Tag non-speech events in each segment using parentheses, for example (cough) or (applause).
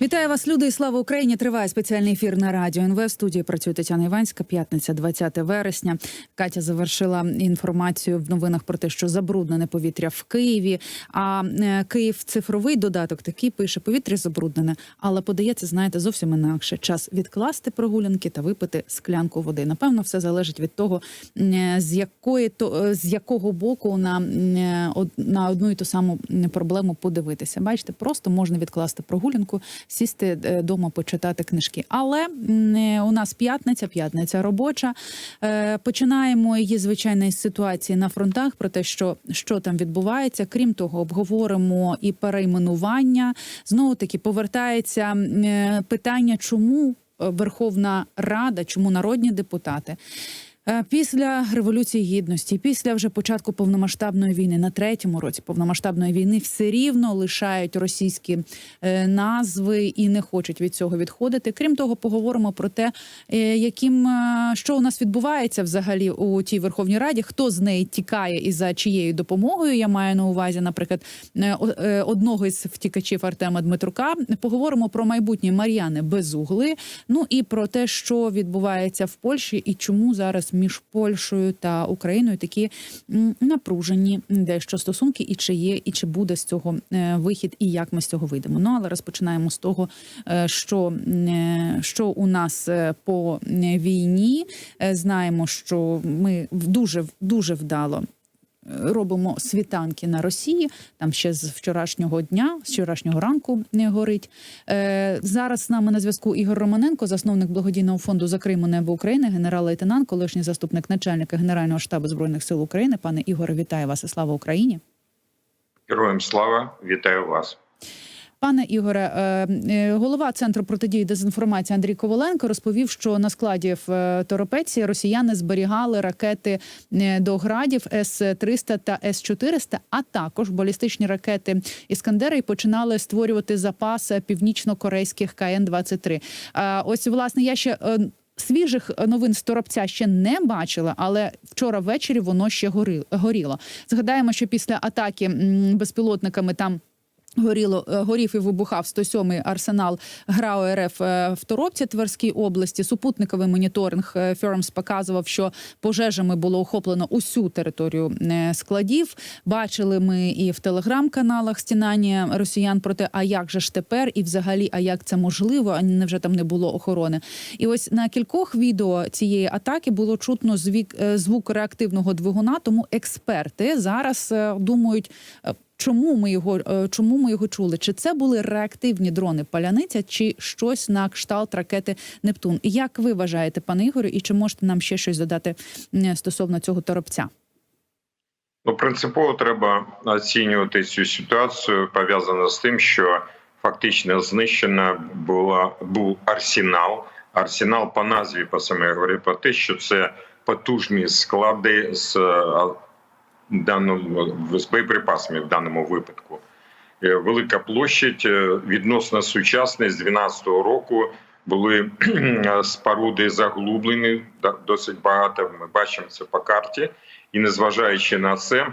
Вітаю вас, люди, і слава Україні! Триває спеціальний ефір на радіо НВ. В студії працює Тетяна Іванська, п'ятниця, 20 вересня. Катя завершила інформацію в новинах про те, що забруднене повітря в Києві. А е, Київ цифровий додаток такий пише: повітря забруднене, але подається, знаєте, зовсім інакше. Час відкласти прогулянки та випити склянку води. Напевно, все залежить від того, е, з якої то е, з якого боку на, на одну і ту саму проблему подивитися. Бачите, просто можна відкласти прогулянку, сісти вдома, почитати книжки. Але е, у нас п'ятниця, п'ятниця робоча. Е, Починаємо її звичайно із ситуації на фронтах про те, що, що там відбувається. Крім того, обговоримо і перейменування. Знову таки повертається е, питання, чому е, Верховна Рада, чому народні депутати. Е, Після революції гідності, після вже початку повномасштабної війни на третьому році повномасштабної війни все рівно лишають російські е, назви і не хочуть від цього відходити. Крім того, поговоримо про те, е, яким що у нас відбувається взагалі у тій Верховній Раді, хто з неї тікає і за чиєю допомогою. Я маю на увазі, наприклад, одного із втікачів Артема Дмитрука. Поговоримо про майбутнє Мар'яни Безугли. Ну і про те, що відбувається в Польщі, і чому зараз між Польщею та Україною такі напружені дещо стосунки, і чи є, і чи буде з цього е, вихід, і як ми з цього вийдемо. Ну але розпочинаємо з того, е, що, е, що у нас по війні. Знаємо, що ми дуже дуже вдало робимо світанки на Росії. Там ще з вчорашнього дня, з вчорашнього ранку не горить. Е, зараз з нами на зв'язку Ігор Романенко, засновник благодійного фонду за Криму Небо України, генерал-лейтенант, колишній заступник начальника Генерального штабу збройних сил України. Пане Ігоре, вітаю вас і слава Україні. Героям слава, вітаю вас. Пане Ігоре, е, е, голова центру протидії дезінформації Андрій Коваленко розповів, що на складі в е, Торопеці росіяни зберігали ракети до градів С 300 та С 400 а також балістичні ракети Іскандера і починали створювати запас північно-корейських КН 23 Ось власне я ще. Свіжих новин з Торопця ще не бачила, але вчора ввечері воно ще горіло. Згадаємо, що після атаки безпілотниками там Горіло е, горів і вибухав 107-й арсенал ГРАО РФ е, в Торопці Тверській області. Супутниковий моніторинг е, Фермс показував, що пожежами було охоплено усю територію складів. Бачили ми і в телеграм-каналах стінання росіян про те, а як же ж тепер, і взагалі, а як це можливо? А невже там не було охорони? І ось на кількох відео цієї атаки було чутно звук реактивного двигуна. Тому експерти зараз думають. Чому ми його е, чому ми його чули? Чи це були реактивні дрони Паляниця, чи щось на кшталт ракети Нептун? Як ви вважаєте, пане Ігорю, і чи можете нам ще щось додати стосовно цього торопця? Ну, принципово треба оцінювати цю ситуацію пов'язано з тим, що фактично знищена була був арсенал. Арсенал по назві по саме говорить про те, що це потужні склади з е, даному з боєприпасами в даному випадку. Е, Велика площадь е, відносно сучасна з 12-го року були (clears throat) споруди заглублені досить багато. Ми бачимо це по карті, і незважаючи на це,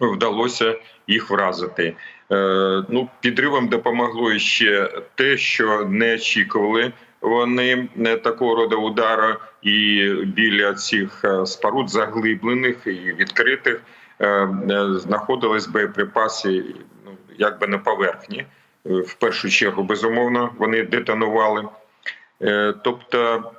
вдалося їх вразити. Е, Ну, підривом допомогло ще те, що не очікували вони такого роду удару, і біля цих е, споруд заглиблених і відкритих е, е, знаходились боєприпаси, ну якби на поверхні. В першу чергу, безумовно, вони детонували. Тобто,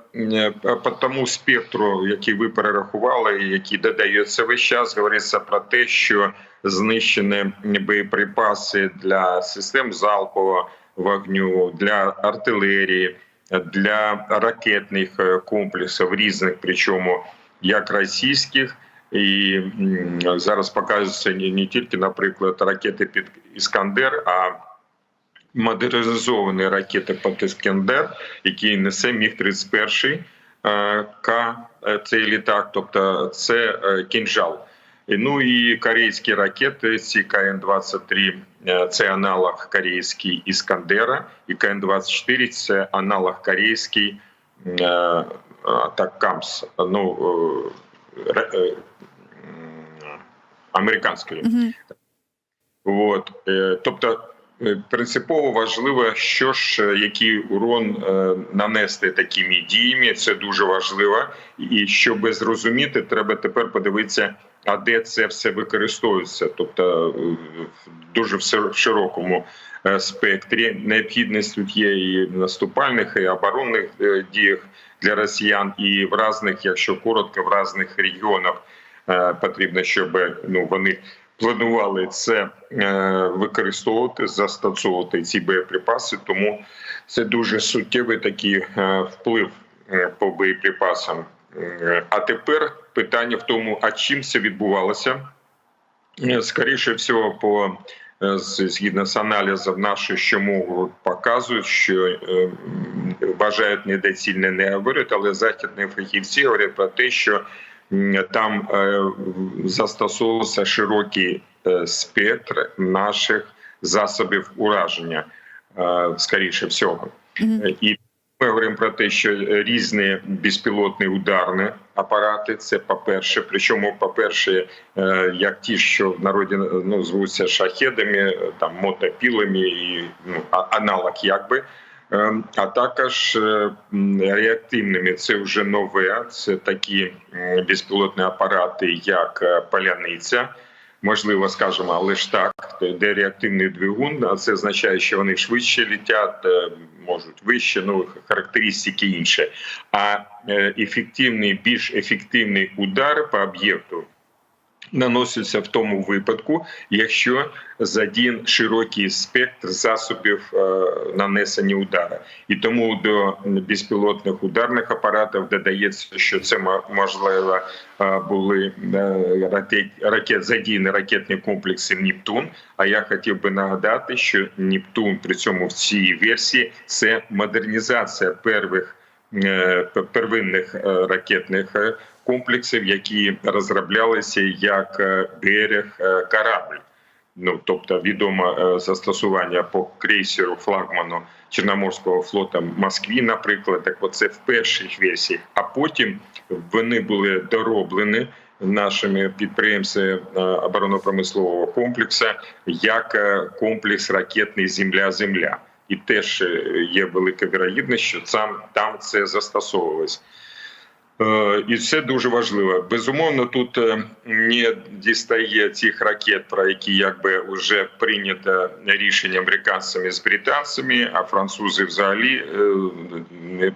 по тому спектру, який ви перерахували, і який додається весь час, говориться про те, що знищені боєприпаси для систем залпового вогню, для артилерії, для ракетних е, комплексів різних, причому як російських. І зараз показується не, тільки, наприклад, ракети під Іскандер, а модернізовані ракети під Іскандер, який несе міг 31 К е, цей літак, тобто це е, кінжал. І, Ну і корейські ракети, ці КН-23 е, це аналог корейський Іскандера, і КН-24 це аналог корейський е, Атакамс. Ну, е, ре- е, м, американської. Мгм. От, е, тобто е, принципово важливо, що ж е, який урон е, нанести такими діями. Це дуже важливо. І щоб зрозуміти, треба тепер подивитися, а де це все використовується. Тобто е, дуже в широкому е, спектрі необхідність тут є і в наступальних, і оборонних е, діях для росіян, і в різних, якщо коротко, в різних регіонах е, потрібно, щоб ну вони планували це е, використовувати, застосовувати ці боєприпаси. Тому це дуже суттєвий такий е, вплив е, по боєприпасам. А тепер питання в тому, а чим це відбувалося? Скоріше всього, по згідно з аналізів наших, що можуть показують, що вважають недоцільне не говорять, але західні фахівці говорять про те, що там е, застосовувався широкий е, спектр наших засобів ураження, е, скоріше всього. І ми говоримо про те, що різні безпілотні ударні апарати. Це по-перше. Причому, по-перше, як ті, що в народі ну, звуться шахедами, там мотопілами і ну, аналог якби. Е, А також е, реактивними це вже нове. Це такі безпілотні апарати, як е, паляниця. Можливо, скажемо, але ж так, де реактивний двигун, а це означає, що вони швидше літять, е, можуть вище, ну характеристики інші. А ефективний, більш ефективний удар по об'єкту наноситься в тому випадку, якщо задін широкий спектр засобів е, нанесення удара, і тому до безпілотних ударних апаратів додається, що це мо- можливо е, були е, ракет, задіяні ракетні комплекси Нептун. А я хотів би нагадати, що Нептун при цьому в цій версії це модернізація первих е, п- первинних е, ракетних е, комплексів, які розроблялися як е, берег е, корабль. Ну тобто відоме е, застосування по крейсеру флагману Чорноморського флота Москві, наприклад, так оце в перших версіях, а потім вони були дороблені нашими підприємцями е, оборонно-промислового комплексу як е, комплекс ракетний Земля-Земля. І теж е, є велика вірогідність, що там, там це застосовувалось. Е, І це дуже важливо. Безумовно, тут е, не дістає цих ракет, про які якби вже прийнято рішення американцями з британцями, а французи взагалі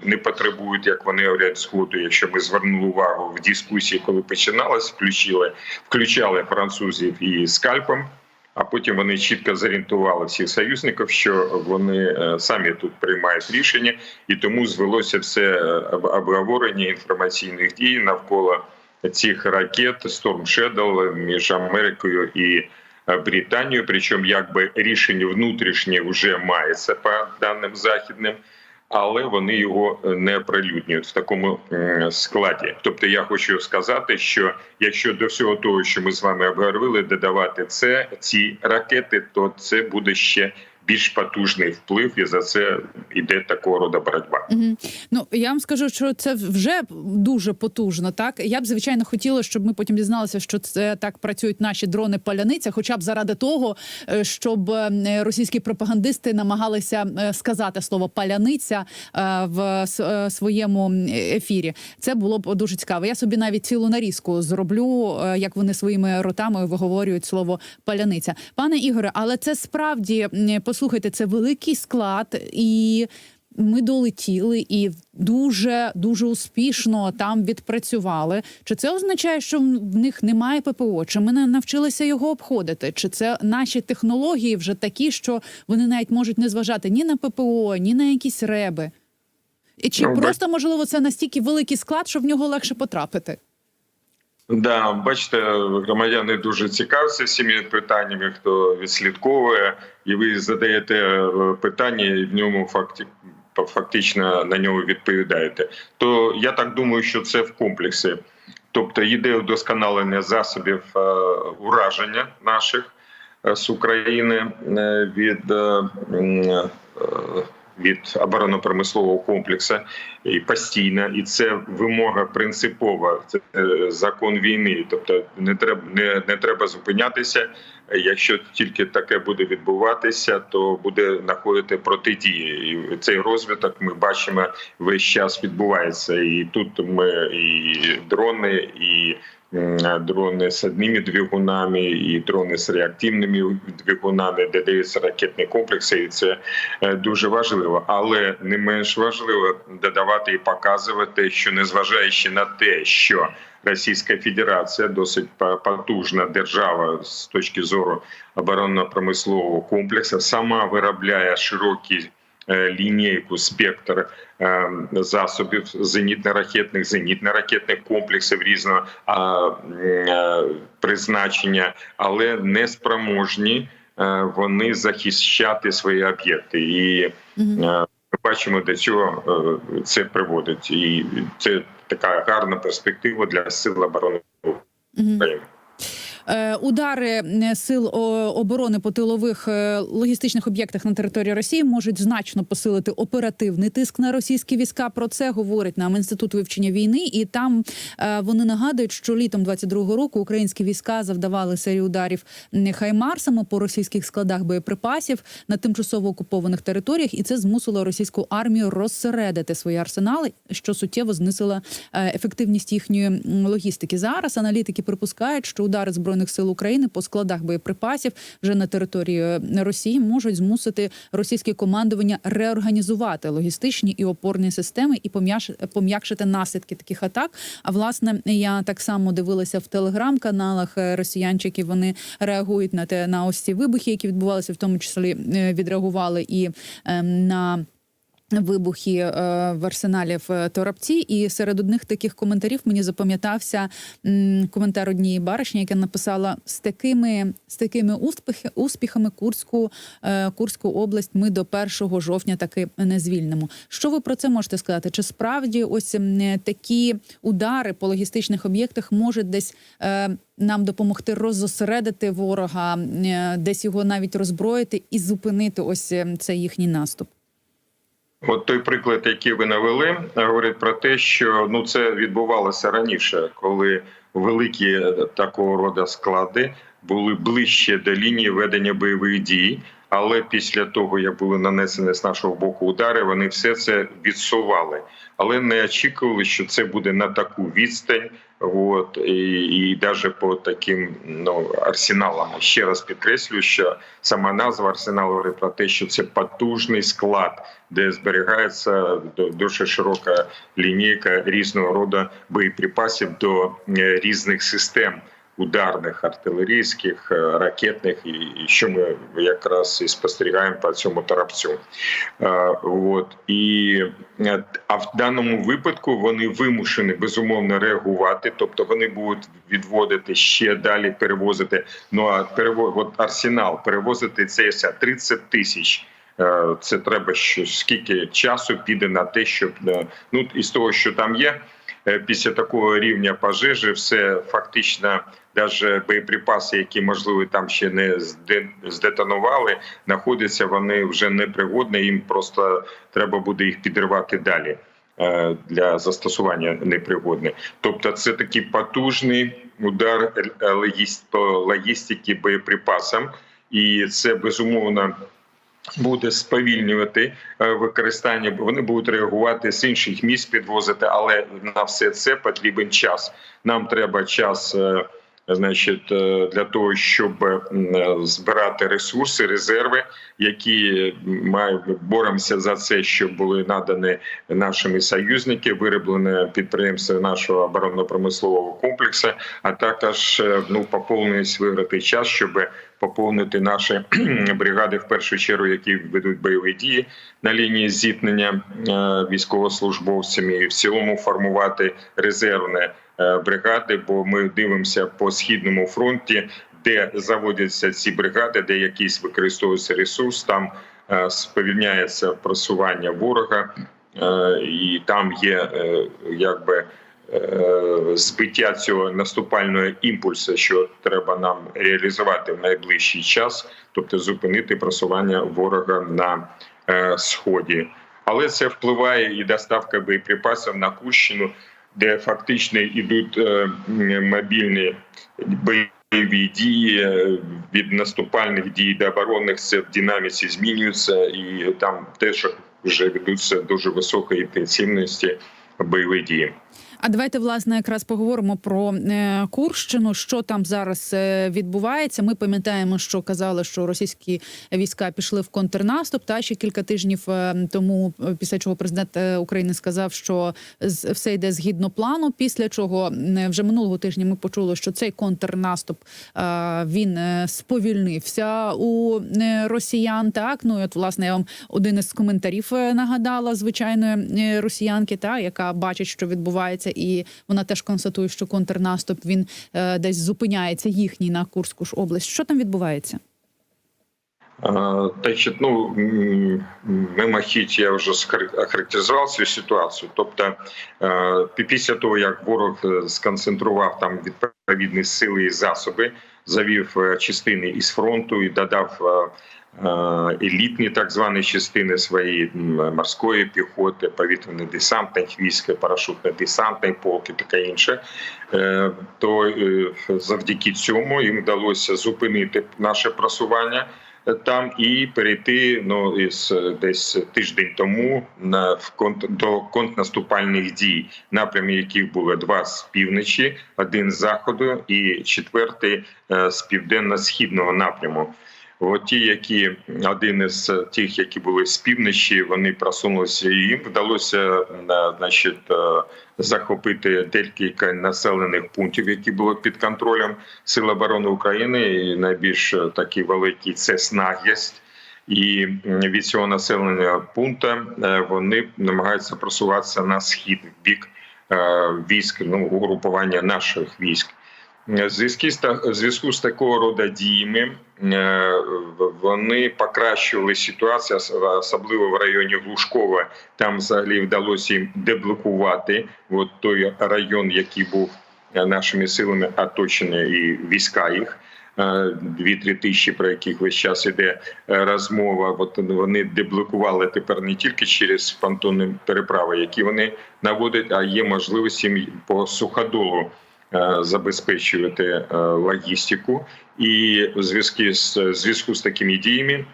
не потребують, як вони говорять, сходу. Якщо ми звернули увагу в дискусії, коли починалось, включили, включали французів і скальпом. А потім вони чітко зорієнтували всіх союзників, що вони е, самі тут приймають рішення, і тому звелося все е, обговорення інформаційних дій навколо цих ракет Storm Shadow між Америкою і е, Британією. Причому якби рішення внутрішнє вже мається по даним західним. Але вони його не оприлюднюють в такому складі. Тобто, я хочу сказати, що якщо до всього того, що ми з вами обговорили, додавати це ці ракети, то це буде ще більш потужний вплив, і за це йде такого роду боротьба. Мгм. Ну я вам скажу, що це вже дуже потужно. Так я б звичайно хотіла, щоб ми потім дізналися, що це так працюють наші дрони паляниця, хоча б заради того, е, щоб е, російські пропагандисти намагалися е, сказати слово паляниця в своєму ефірі. Це було б дуже цікаво. Я собі навіть цілу нарізку зроблю, як вони своїми ротами виговорюють слово паляниця. Пане Ігоре, але це справді м, послухайте, це великий склад і. Ми долетіли і дуже дуже успішно там відпрацювали. Чи це означає, що в них немає ППО? Чи ми не навчилися його обходити? Чи це наші технології вже такі, що вони навіть можуть не зважати ні на ППО, ні на якісь реби? Чи Ну, просто можливо це настільки великий склад, що в нього легше потрапити? Да, бачите, громадяни дуже цікавляться цими питаннями, хто відслідковує, і ви задаєте е, питання, і в ньому факті фактично на нього відповідаєте. То я так думаю, що це в комплексі. Тобто йде удосконалення засобів е, ураження наших е, з України від від оборонно-промислового комплексу і постійно, і це вимога принципова. Це е, закон війни. Тобто не треба не, не треба зупинятися. Якщо тільки таке буде відбуватися, то буде знаходити протидії. І цей розвиток ми бачимо весь час відбувається. І тут ми і дрони, і дрони з одними двигунами, і дрони з реактивними двигунами, де даються ракетні комплекси, і це е, дуже важливо. Але не менш важливо додавати і показувати, що незважаючи на те, що Російська Федерація досить потужна держава з точки зору оборонно-промислового комплексу, сама виробляє широкі е, лінійку, спектр е, засобів зенітно-ракетних, зенітно-ракетних комплексів різного е, призначення, але не спроможні е, вони захищати свої об'єкти. І. Е, Ми бачимо, до чого е, це приводить, і це така гарна перспектива для сил оборони України. Е, Удари е, сил оборони по тилових е, логістичних об'єктах на території Росії можуть значно посилити оперативний тиск на російські війська. Про це говорить нам інститут вивчення війни, і там вони нагадують, що літом 22-го року українські війська завдавали серію ударів хаймарсами по російських складах боєприпасів на тимчасово окупованих територіях, і це змусило російську армію розсередити свої арсенали, що суттєво знизило ефективність їхньої логістики. Зараз аналітики припускають, що удари збройних сил України по складах боєприпасів вже на території е, Росії можуть змусити російське командування реорганізувати логістичні і опорні системи і пом'якшити наслідки таких атак. А власне я так само дивилася в телеграм-каналах е, росіянчики. Вони реагують на те на ось ці вибухи, які відбувалися, в тому числі е, відреагували і е, на. Вибухи е, в арсеналі в Торопці, і серед одних таких коментарів мені запам'ятався коментар однієї баришні, яка написала з такими з такими успіхи, успіхами Курську е, Курську область ми до 1 жовтня таки не звільнимо. Що ви про це можете сказати? Чи справді ось такі удари по логістичних об'єктах можуть десь е, нам допомогти роззосередити ворога, е, десь його навіть роззброїти і зупинити ось е, цей їхній наступ? От той приклад, який ви навели, говорить про те, що ну це відбувалося раніше, коли великі такого роду склади були ближче до лінії ведення бойових дій. Але після того, як були нанесені з нашого боку удари, вони все це відсували, але не очікували, що це буде на таку відстань. От і, і навіть по таким ну арсеналам ще раз підкреслюю, що сама назва арсеналу говорить про те, що це потужний склад, де зберігається дуже широка лінійка різного роду боєприпасів до е, різних систем. Ударних, артилерійських, е, ракетних, і що ми якраз і спостерігаємо по цьому тарапцю. Е, От і е, а в даному випадку вони вимушені безумовно реагувати, тобто вони будуть відводити ще далі, перевозити. Ну а перево... от арсенал перевозити це все 30 тисяч. Це треба що скільки часу піде на те, щоб ну із того, що там є. Після такого рівня пожежі, все фактично, навіть боєприпаси, які можливо там ще не зде- здетонували, знаходяться вони вже непригодні. Їм просто треба буде їх підривати далі е, для застосування непригодне. Тобто, це такий потужний удар е, по логістиці боєприпасам, і це безумовно. Буде сповільнювати е, використання, бо вони будуть реагувати з інших місць, підвозити, але на все це потрібен час. Нам треба час, значить, е, для того, щоб е, збирати ресурси, резерви, які мають боремося за це, щоб були надані нашими союзники, вироблені підприємства нашого оборонно-промислового комплексу, а також е, ну поповнюють виграти час, щоб поповнити наші (clears throat) бригади в першу чергу, які ведуть бойові дії на лінії зіткнення військовослужбовцями, і в цілому формувати резервні е, бригади. Бо ми дивимося по східному фронті, де заводяться ці бригади, де якийсь використовується ресурс, там е, сповільняється просування ворога, е, і там є е, якби. е, Збиття цього наступального імпульсу, що треба нам реалізувати в найближчий час, тобто зупинити просування ворога на е, сході. Але це впливає і доставка боєприпасів на Курщину, де фактично йдуть е, мобільні бойові дії е, від наступальних дій до оборонних це в динаміці змінюється, і там теж вже ведуться дуже високої інтенсивності бойові дії. А давайте власне якраз поговоримо про е, Курщину. Що там зараз е, відбувається? Ми пам'ятаємо, що казали, що російські війська пішли в контрнаступ. Та ще кілька тижнів е, тому, після чого президент України сказав, що все йде згідно плану. Після чого вже минулого тижня ми почули, що цей контрнаступ він сповільнився у росіян. Так ну і от власне я вам один із коментарів нагадала звичайної росіянки, та яка бачить, що відбувається, і вона теж констатує, що контрнаступ він е, десь зупиняється їхній на Курську ж область. Що там відбувається? Значит, ну мимохідь я вже охарактеризував цю ситуацію. Тобто, е, після того як ворог е, сконцентрував там відповідні сили і засоби, завів е, частини із фронту і додав е, е, елітні так звані частини своєї морської піхоти, повітряний десантних військ, парашютно-десантний полк і таке інше. То завдяки цьому їм вдалося зупинити наше просування там і перейти ну із десь тиждень тому на в конт до контрнаступальних дій, напрямі яких було два з півночі, один з заходу і четвертий е, з південно-східного напряму. От ті, які один із тих, які були з півночі, вони просунулися і їм вдалося е, значить, е, захопити декілька населених пунктів, які були під контролем Сил оборони України. І найбільш е, такий великий це Снаг'єсть. І від цього населення пункту вони намагаються просуватися на схід в бік військ, ну угрупування наших військ. Зв'язку з такого роду діями е, вони покращували ситуацію, особливо в районі Глушкова. Там взагалі вдалося їм деблокувати от той район, який був е, нашими силами оточений, і війська їх. е, Дві-три тисячі, про яких весь час іде розмова. От вони деблокували тепер не тільки через понтонні переправи, які вони наводять, а є можливість по суходолу забезпечувати е, логістику. І в зв'язку з зв'язку з такими діями,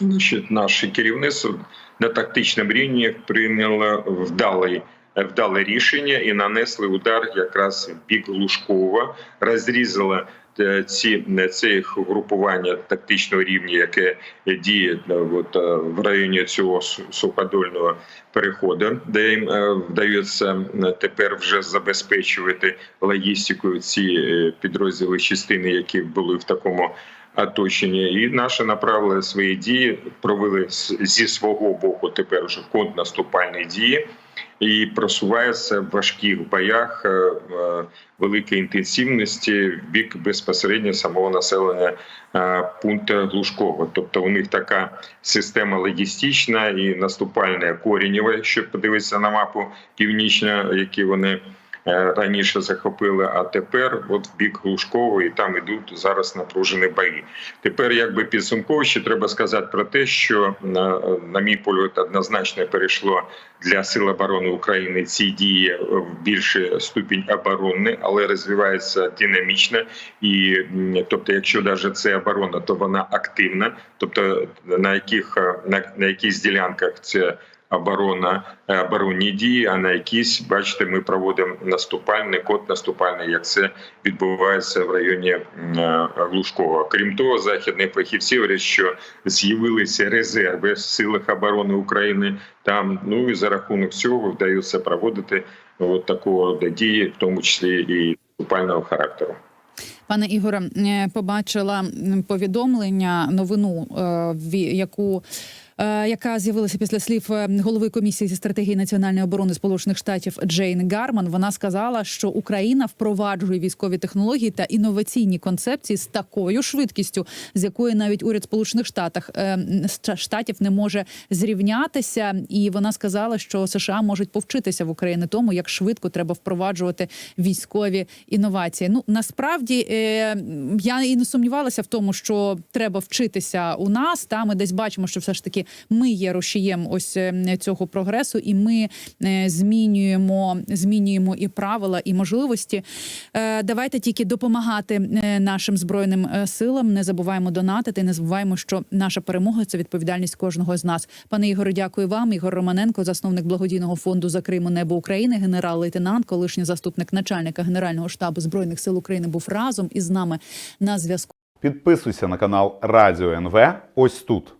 значить, наше керівництво на тактичному рівні прийняло вдалий. Вдале рішення і нанесли удар якраз в бік Лужкова, розрізали е, ці це групування тактичного рівня, яке діє е, от, е, в районі цього суходольного переходу, де їм е, вдається е, тепер вже забезпечувати логістикою ці е, підрозділи частини, які були в такому оточенні. І наші направили свої дії, провели зі свого боку тепер вже контрнаступальні дії. І просувається в важких боях е, е, великої інтенсивності в бік безпосередньо самого населення е, пункту Глушкова. Тобто у них така система логістична і наступальна корінєва, якщо подивитися на мапу північно, які вони раніше захопили, а тепер от в бік Глушкова, там ідуть зараз напружені бої. Тепер, якби підсумково, ще треба сказати про те, що на, на мій погляд однозначно перейшло для сил оборони України ці дії в більший ступінь оборонний, але розвивається динамічно. І тобто, якщо навіть це оборона, то вона активна. Тобто на яких е, на, на якихось ділянках це оборона, е, оборонні дії, а на якісь, бачите, ми проводимо наступальний код наступальний, як це відбувається в районі е, Крім того, західні фахівці говорять, що з'явилися резерви в силах оборони України там. Ну і за рахунок цього вдається проводити от такого дії, в тому числі і наступального характеру. Пане Ігоре, е, побачила повідомлення, новину, ві- яку. Е, Яка з'явилася після слів е, голови комісії зі стратегії національної оборони Сполучених Штатів Джейн Гарман? Вона сказала, що Україна впроваджує військові технології та інноваційні концепції з такою швидкістю, з якою навіть уряд Сполучених Штатах е, штатів не може зрівнятися. І вона сказала, що США можуть повчитися в Україні тому, як швидко треба впроваджувати військові інновації. Ну насправді я і не сумнівалася в тому, що треба вчитися у нас. Та ми десь бачимо, що все ж таки ми є рушієм ось е, цього прогресу, і ми е, змінюємо, змінюємо і правила, і можливості. Е, Давайте тільки допомагати нашим збройним силам. Не забуваємо донатити, не забуваємо, що наша перемога це відповідальність кожного з нас. Пане Ігоре, дякую вам. Ігор Романенко, засновник благодійного фонду за Криму Небо України, генерал-лейтенант, колишній заступник начальника Генерального штабу збройних сил України, був разом із нами на зв'язку. Підписуйся на канал Радіо НВ ось тут.